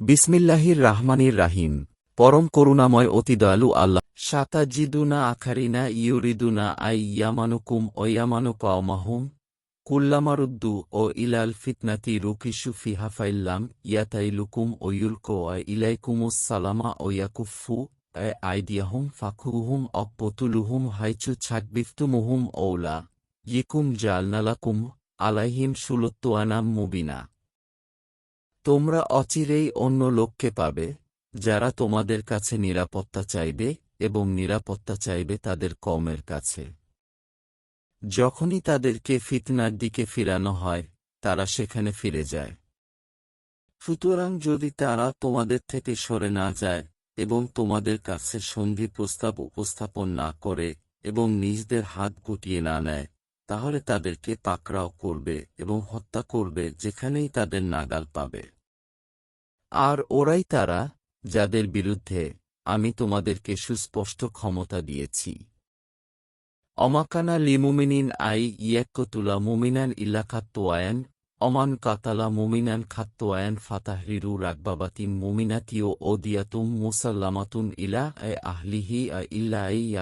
বিসমিল্লাহির রাহমানির রাহিম। পরম করুণাময় অতি দয়ালু আল্লাহ। সাতাজিদুনা আখারিনা ইউরিদুনা আই ইয়ামানুকুম ও ইয়ামানু কাওমাহুম কুল্লামারুদ্দু ও ইলাল ফিতনাতি রুকিসু ফিহাফাইল্লাম ইয়াতাইলুকুম ও ইউলকো আ ইলাইকুমুস সালামা ও ইয়াকুফু এ আইদিয়াহুম ফাকুহুম অপতুলুহুম হাইচু ছাকবিফতুমুহুম ওলা। ইকুম জালনালাকুম আলাইহিম সুলত্তুয়ানাম মুবিনা। তোমরা অচিরেই অন্য লোককে পাবে, যারা তোমাদের কাছে নিরাপত্তা চাইবে এবং নিরাপত্তা চাইবে তাদের কমের কাছে। যখনই তাদেরকে ফিতনার দিকে ফিরানো হয়, তারা সেখানে ফিরে যায়। সুতরাং যদি তারা তোমাদের থেকে সরে না যায় এবং তোমাদের কাছে সন্ধি প্রস্তাব উপস্থাপন না করে এবং নিজদের হাত গুটিয়ে না নেয়, তাহলে তাদেরকে পাকড়াও করবে এবং হত্যা করবে যেখানেই তাদের নাগাল পাবে। আর ওরাই তারা, যাদের বিরুদ্ধে আমি তোমাদেরকে সুস্পষ্ট ক্ষমতা দিয়েছি। অমাকানা লিমুমিনিন আই ইয়াক্কতুলা মুমিনান ইল্লা অমান কাতালা মুমিনান খাত্তোয়ায়ান ফাতাহরিরু রাগবাবাতিম মুমিনাতিও ওদিয়াতুম মুসাল্লামাতুন ইলা এ আহলিহি আ ইল্লা এই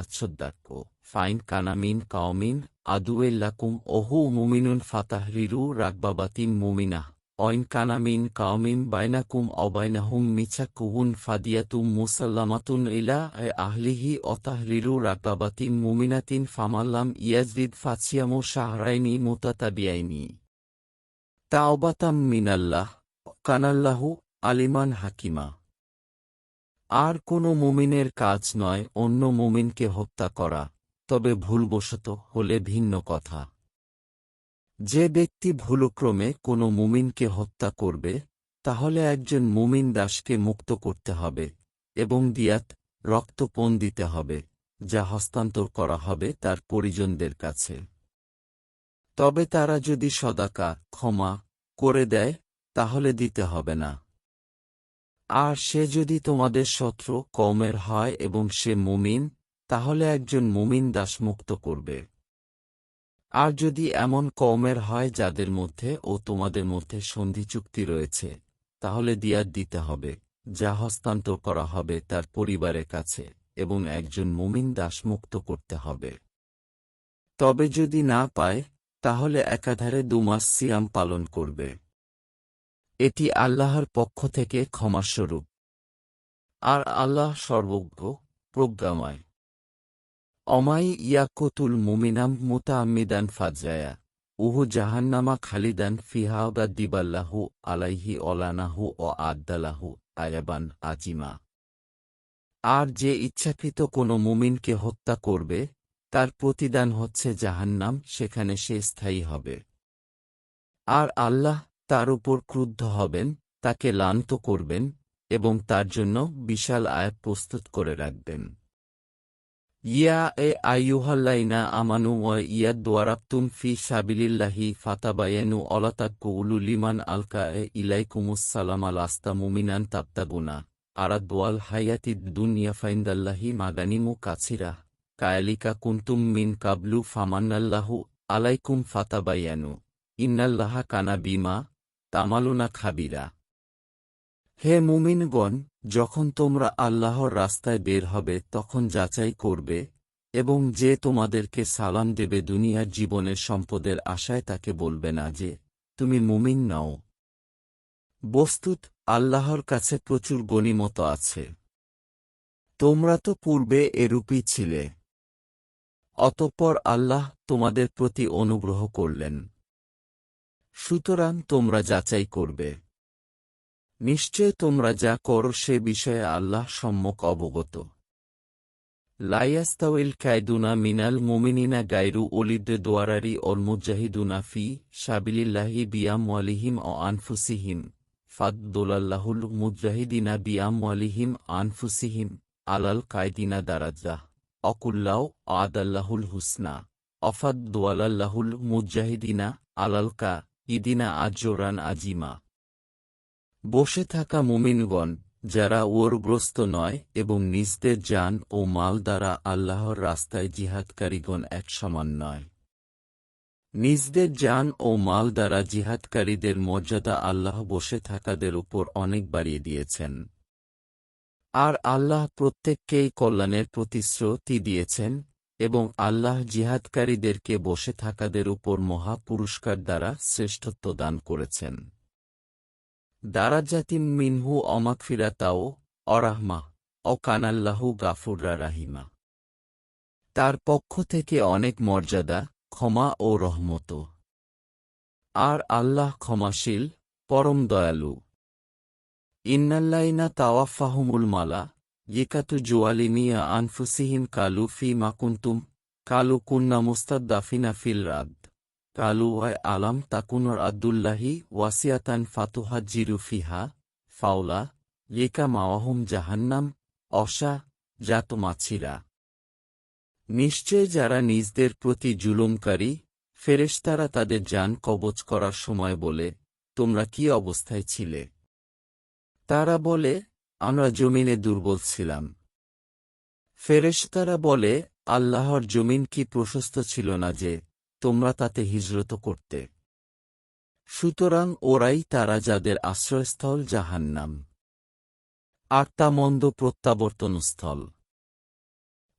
ফাইন কানামিন কাওমিন আদুয়েল্লাকুম ওহু মুমিনুন ফাতাহরিরু রাগবাবাতিম মুমিনাহ। অইন কানামিন কাওমিন বাইনাকুম অবাইনাহুম মিছাকুহুন ফাদিয়াতুম মুসাল্লামাতুন ইলা এ আহলিহি অতাহরিরু রাগবাবাতিম মুমিনাতিন ফামাল্লাম ইয়াজদিদ ফাছিয়ামু শাহরাইনি মুতাতাবিয়াইনি তাওবাতাম মিনাল্লাহ কানাল্লাহু আলিমান হাকিমা আর কোনো মুমিনের কাজ নয়, অন্য মুমিনকে হত্যা করা, তবে ভুলবশত হলে ভিন্ন কথা। যে ব্যক্তি ভুলক্রমে কোনো মুমিনকে হত্যা করবে, তাহলে একজন মুমিন দাসকে মুক্ত করতে হবে এবং দিয়াত, রক্তপণ দিতে হবে, যা হস্তান্তর করা হবে তার পরিজনদের কাছে। তবে তারা যদি সদাকা, ক্ষমা করে দেয়, তাহলে দিতে হবে না। আর সে যদি তোমাদের শত্রু কমের হয় এবং সে মুমিন, তাহলে একজন মুমিন দাস মুক্ত করবে। আর যদি এমন কওমের হয় যাদের মধ্যে ও তোমাদের মধ্যে সন্ধি চুক্তি রয়েছে, তাহলে দিয়াত দিতে হবে, যা হস্তান্তর করা হবে তার পরিবারের কাছে এবং একজন মুমিন দাস মুক্ত করতে হবে। তবে যদি না পায়, তাহলে একাধারে দুমাস সিয়াম পালন করবে। এটি আল্লাহর পক্ষ থেকে ক্ষমাস্বরূপ। আর আল্লাহ সর্বজ্ঞ, প্রজ্ঞাময়। অমাই ইয়াকুতুল মুমিনাম মুতাআম্মিদান ফাজায়া উহু জাহান্নামা খালিদান ফিহাউদা দিবাল্লাহু আলাইহি অলানাহু ও আদ্দালাহু আয়াবান আজিমা। আর যে ইচ্ছাকৃত কোনো মুমিনকে হত্যা করবে, তার প্রতিদান হচ্ছে জাহান্নাম, সেখানে সে স্থায়ী হবে। আর আল্লাহ তার উপর ক্রুদ্ধ হবেন, তাকে লান্ত করবেন এবং তার জন্য বিশাল আয়াত প্রস্তুত করে রাখবেন। ইয়া এ আইয়ুহাল্লাইনা আমানু ওয়া ইয়াদ দোয়ারাপ্তুম ফি সাবিলিল্লাহি ফাতাবায়ানু অলাতাক্কু উলু লিমান আলকা এ ইলাইকুমুস-সালাম আলাস্তা মুমিনান তাবতাগুনা আরাদওয়াল হায়াতিদ দুনিয়া ফাইন্দাল্লাহি মাগানিমু কাছিরা। কায়ালিকা কুন্তুম মিন কাবলু ফামান্নাল্লাহু আলাইকুম ফাতাবায়ানু। ইন্নাল্লাহা কানা বিমা তামালুনা খাবিরা। হে মুমিনগণ, যখন তোমরা আল্লাহর রাস্তায় বের হবে, তখন যাচাই করবে, এবং যে তোমাদেরকে সালাম দেবে দুনিয়ার জীবনের সম্পদের আশায় তাকে বলবে না যে, তুমি মুমিন নাও। বস্তুত, আল্লাহর কাছে প্রচুর গণিমত আছে। তোমরা তো পূর্বে এরূপই ছিলে। অতঃপর আল্লাহ তোমাদের প্রতি অনুগ্রহ করলেন। সুতরাং তোমরা যাচাই করবে। নিশ্চয় তোমরা যা করো সে বিষয়ে আল্লাহ সম্মুখ অবগত। লাইয়াস্তাউল কায়দুনা মিনাল মুমিনিনা গাইরু ওলিদ দোয়ারারি অল মুজাহিদুনা ফি সাবিলিল্লাহি বিয়াম ওয়ালিহিম ও আনফুসিহিম। ফাদ্দোলাল্লাহুল মুজাহিদিনা বিয়াম ওয়ালিহিম আনফুসিহিম। আলাল কায়দিনা দারাজ্জাহ অকুল্লাও আদাল্লাহুল হুসনা। অফাদ দোয়ালাল্লাহুল মুজাহিদিনা আলালকা ইদিনা আজোরান আজিমা। বসে থাকা মুমিনগণ, যারা ওরগ্রস্ত নয় এবং নিজদের যান ও মাল দ্বারা আল্লাহর রাস্তায় জিহাদকারীগণ এক সমান নয়। নিজদের জান ও মাল দ্বারা জিহাদকারীদের মর্যাদা আল্লাহ বসে থাকাদের উপর অনেক বাড়িয়ে দিয়েছেন। আর আল্লাহ প্রত্যেককেই কল্যাণের প্রতিশ্রুতি দিয়েছেন এবং আল্লাহ জিহাদকারীদেরকে বসে থাকাদের উপর মহা পুরস্কার দ্বারা শ্রেষ্ঠত্ব দান করেছেন। দারাজাতিম মিনহু অমাকফিরাতাও অরাহমা অকানাল্লাহু গাফুররা রাহিমা। তার পক্ষ থেকে অনেক মর্যাদা, ক্ষমা ও রহমত। আর আল্লাহ ক্ষমাশীল, পরম দয়ালু। ইন্নাল্লাইনা তাওয়াফাহুমুল মালা, ইকাতু জুয়ালিমিয়া আনফুসিহিম কালু ফি মাকুন্তুম কালু কুন্না মুস্তাদ্দাফিনা ফিল রাদ কালু ওয়াই আলাম তাকুনর আব্দুল্লাহি ওয়াসিয়াতান ফাতুহা জিরুফিহা ফাওলা ইকা মাওয়াহুম জাহান্নাম অসা জাত মাছিরা নিশ্চয় যারা নিজদের প্রতি জুলুমকারী ফেরেশতারা তাদের যান কবচ করার সময় বলে তোমরা কি অবস্থায় ছিলে তারা বলে আমরা জমিনে দুর্বল ছিলাম ফেরেশতারা বলে আল্লাহর জমিন কি প্রশস্ত ছিল না যে তোমরা তাতে হিজরত করতে। সুতরাং ওরাই তারা যাদের আশ্রয়স্থল জাহান্নাম। আর তা মন্দ প্রত্যাবর্তনস্থল।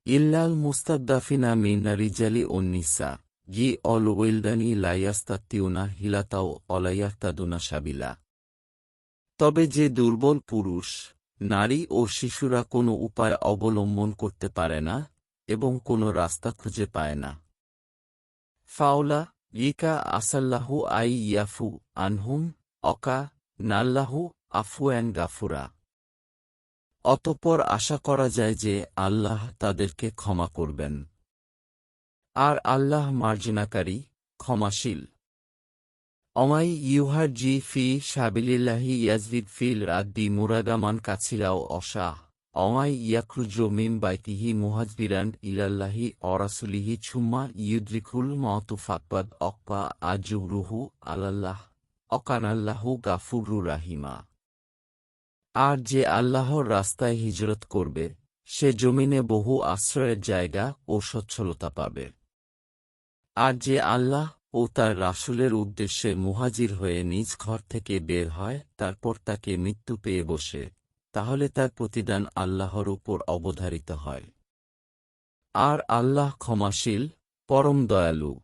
ইল্লাল মুস্তাদ্দাফিনা মিনা রিজালি ওন্নিসা জি অল ওয়েলদানি লাইয়াস্তাত্তিউনা হিলাতাও অলাইয়াস্তাদুনা সাবিলা। তবে যে দুর্বল পুরুষ, নারী ও শিশুরা কোনো উপায় অবলম্বন করতে পারে না এবং কোনো রাস্তা খুঁজে পায় না। ফাওলা ইকা আসাল্লাহু আই ইয়াফু আনহুম, অকা, নাল্লাহু আফুয়ান গাফুরা। অতপর আশা করা যায় যে আল্লাহ তাদেরকে ক্ষমা করবেন। আর আল্লাহ মার্জনাকারী, ক্ষমাশীল। অমাই ইউহার জি ফি সাবিলিল্লাহি ইয়াজদিদ ফিল রাদ্দি মুরাদামান কাছিরাও অশাহ। অমাই ইয়াকরুজ মিম বাইতিহি মুহাজবিরান ইলাল্লাহি অরাসুলিহি ছুম্মা ইউদ্রিকুল মত ফাকবাদ অক্পা আজুরুহু আলাল্লাহ, অকানাল্লাহু গাফুরু রাহিমা। আর যে আল্লাহর রাস্তায় হিজরত করবে, সে জমিনে বহু আশ্রয়ের জায়গা ও সচ্ছলতা পাবে। আর যে আল্লাহ ও তার রাসুলের উদ্দেশ্যে মুহাজির হয়ে নিজ ঘর থেকে বের হয়, তারপর তাকে মৃত্যু পেয়ে বসে। তাহলে তার প্রতিদান আল্লাহর উপর অবধারিত হয়। আর আল্লাহ ক্ষমাশীল পরম দয়ালু।